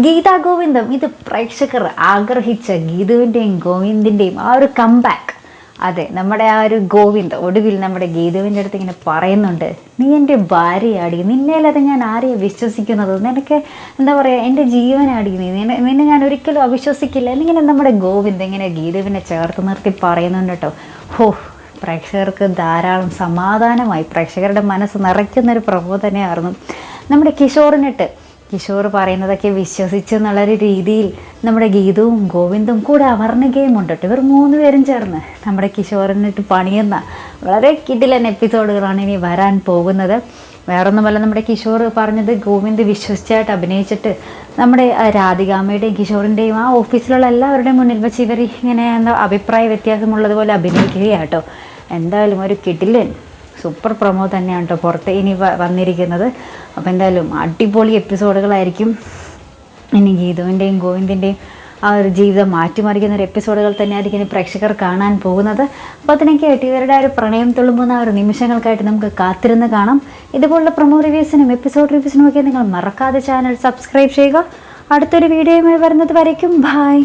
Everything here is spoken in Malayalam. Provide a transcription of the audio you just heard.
ഗീതാ ഗോവിന്ദം. ഇത് പ്രേക്ഷകർ ആഗ്രഹിച്ച ഗീതുവിന്റെയും ഗോവിന്ദിന്റെയും ആ ഒരു കംബാക്ക് അതെ നമ്മുടെ ആ ഒരു ഗോവിന്ദ് ഒടുവിൽ നമ്മുടെ ഗീതുവിന്റെ അടുത്ത് ഇങ്ങനെ പറയുന്നുണ്ട് നീ എന്റെ ഭാര്യയാടി നിന്നേലത് ഞാൻ ആരെയും വിശ്വസിക്കുന്നത്? നിനക്ക് എന്താ പറയുക എന്റെ ജീവനാടി നീ? നിന്നെ ഞാൻ ഒരിക്കലും അവിശ്വസിക്കില്ല. എന്നിങ്ങനെ നമ്മുടെ ഗോവിന്ദ് ഇങ്ങനെ ഗീതുവിനെ ചേർത്ത് നിർത്തി പറയുന്നുണ്ട് കേട്ടോ. ഹോ പ്രേക്ഷകർക്ക് ധാരാളം സമാധാനമായി പ്രേക്ഷകരുടെ മനസ്സ് നിറയ്ക്കുന്നൊരു പ്രബോധനയായിരുന്നു. നമ്മുടെ കിഷോറിനിട്ട് കിഷോർ പറയുന്നതൊക്കെ വിശ്വസിച്ച് എന്നുള്ളൊരു രീതിയിൽ നമ്മുടെ ഗീതവും ഗോവിന്ദും കൂടെ അവർണികയും ഉണ്ട് ഇവർ മൂന്ന് പേരും ചേർന്ന് നമ്മുടെ കിഷോറിനിട്ട് പണിയുന്ന വളരെ കിടിലൻ എപ്പിസോഡുകളാണ് ഇനി വരാൻ പോകുന്നത്. വേറൊന്നുമല്ല നമ്മുടെ കിഷോർ പറഞ്ഞത് ഗോവിന്ദ് വിശ്വസിച്ചായിട്ട് അഭിനയിച്ചിട്ട് നമ്മുടെ രാധികാമ്മയുടെയും കിഷോറിന്റെയും ആ ഓഫീസിലുള്ള എല്ലാവരുടെയും മുന്നിൽ വെച്ച് ഇവർ ഇങ്ങനെ എന്താ അഭിപ്രായ വ്യത്യാസമുള്ളതുപോലെ അഭിനയിക്കുകയാട്ടോ എന്തായാലും ഒരു കിടിലൻ സൂപ്പർ പ്രൊമോ തന്നെയാണ് കേട്ടോ പുറത്ത് ഇനി വന്നിരിക്കുന്നത്. അപ്പോൾ എന്തായാലും അടിപൊളി എപ്പിസോഡുകളായിരിക്കും. ഇനി ഗീതുവിന്റെയും ഗോവിന്ദിന്റെയും ആ ഒരു ജീവിതം മാറ്റിമറിക്കുന്ന ഒരു എപ്പിസോഡുകൾ തന്നെയായിരിക്കും ഇനി പ്രേക്ഷകർ കാണാൻ പോകുന്നത്. അപ്പോൾ അതിനൊക്കെ ആയിട്ട് ഇവരുടെ ഒരു പ്രണയം തുളുമ്പുന്ന ആ ഒരു നിമിഷങ്ങൾക്കായിട്ട് നമുക്ക് കാത്തിരുന്ന് കാണാം. ഇതുപോലുള്ള പ്രൊമോ റിവ്യൂസിനും എപ്പിസോഡ് റിവ്യൂസിനും ഒക്കെ നിങ്ങൾ മറക്കാതെ ചാനൽ സബ്സ്ക്രൈബ് ചെയ്യുക. അടുത്തൊരു വീഡിയോയുമായി വരുന്നത് വരയ്ക്കും. ബായ്